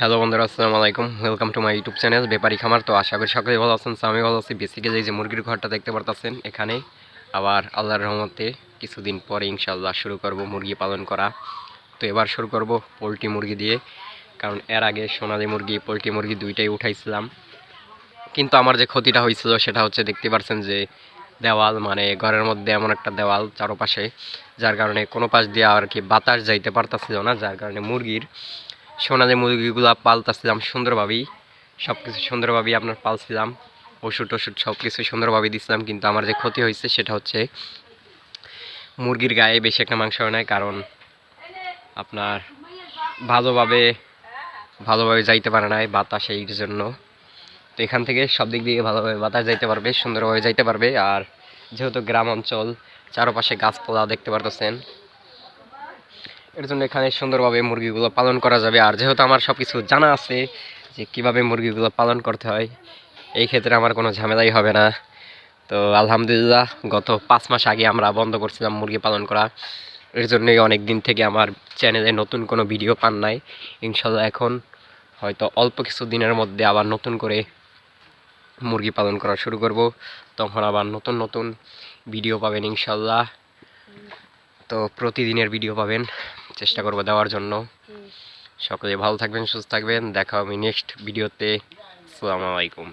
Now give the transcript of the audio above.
Hello বন্ধুরা, আসসালামু আলাইকুম। Welcome to my YouTube channel Byapari Khamar. তো আশা করি সকলেই ভালো আছেন আমি ভালো আছি। বেসিক্যালি যে মুরগির ঘরটা দেখতে পারতেছেন, এখানে আবার আল্লাহর রহমতে কিছুদিন পরে ইনশাল্লাহ শুরু করব মুরগি পালন করা। তো এবার শুরু করব পোলট্রি মুরগি দিয়ে, কারণ এর আগে সোনালি মুরগি, পোলট্রি মুরগি দুইটাই উঠাইছিলাম। কিন্তু আমার যে ক্ষতিটা হয়েছিল সেটা হচ্ছে দেখতে পারছেন যে দেওয়াল মানে ঘরের মধ্যে এমন একটা দেওয়াল চারপাশে, যার কারণে কোনো পাশ দিয়ে আর কি বাতাস যাইতে পারতাছিল না, যার কারণে মুরগির সোনালি মুরগিগুলো পালতাছিলাম সুন্দরভাবেই সব কিছু সুন্দরভাবেই আপনার পালছিলাম। ওষুধ টষুধ সব কিছু সুন্দরভাবে দিছিলাম, কিন্তু আমার যে ক্ষতি হয়েছে সেটা হচ্ছে মুরগির গায়ে বেশি একটা মাংস হয় নাই, কারণ আপনার ভালোভাবে ভালোভাবে যাইতে পারে নাই বাতাস এই জন্য। তো এখান থেকে সব দিক দিয়ে ভালোভাবে বাতাস যাইতে পারবে, সুন্দরভাবে যাইতে পারবে। আর যেহেতু গ্রাম অঞ্চল, চারপাশে গাছপালা দেখতে পারতেছেন এর জন্য এখানে সুন্দরভাবে মুরগিগুলো পালন করা যাবে। আর যেহেতু আমার সব কিছু জানা আছে যে কীভাবে মুরগিগুলো পালন করতে হয়, এই ক্ষেত্রে আমার কোনো ঝামেলাই হবে না। তো আলহামদুলিল্লাহ গত পাঁচ মাস আগে আমরা বন্ধ করছিলাম মুরগি পালন করা। এর জন্যই অনেক দিন থেকে আমার চ্যানেলে নতুন কোনো ভিডিও পান নাই। ইনশাল্লাহ এখন হয়তো অল্প কিছু দিনের মধ্যে আবার নতুন করে মুরগি পালন করা শুরু করব। তখন আবার নতুন নতুন ভিডিও পাবেন ইনশাল্লাহ। তো প্রতিদিনের ভিডিও পাবেন। চেষ্টা করব দেওয়ার জন্য। সকলে ভালো থাকবেন সুস্থ থাকবেন। দেখা হবে নেক্সট ভিডিওতে। আসসালামু আলাইকুম।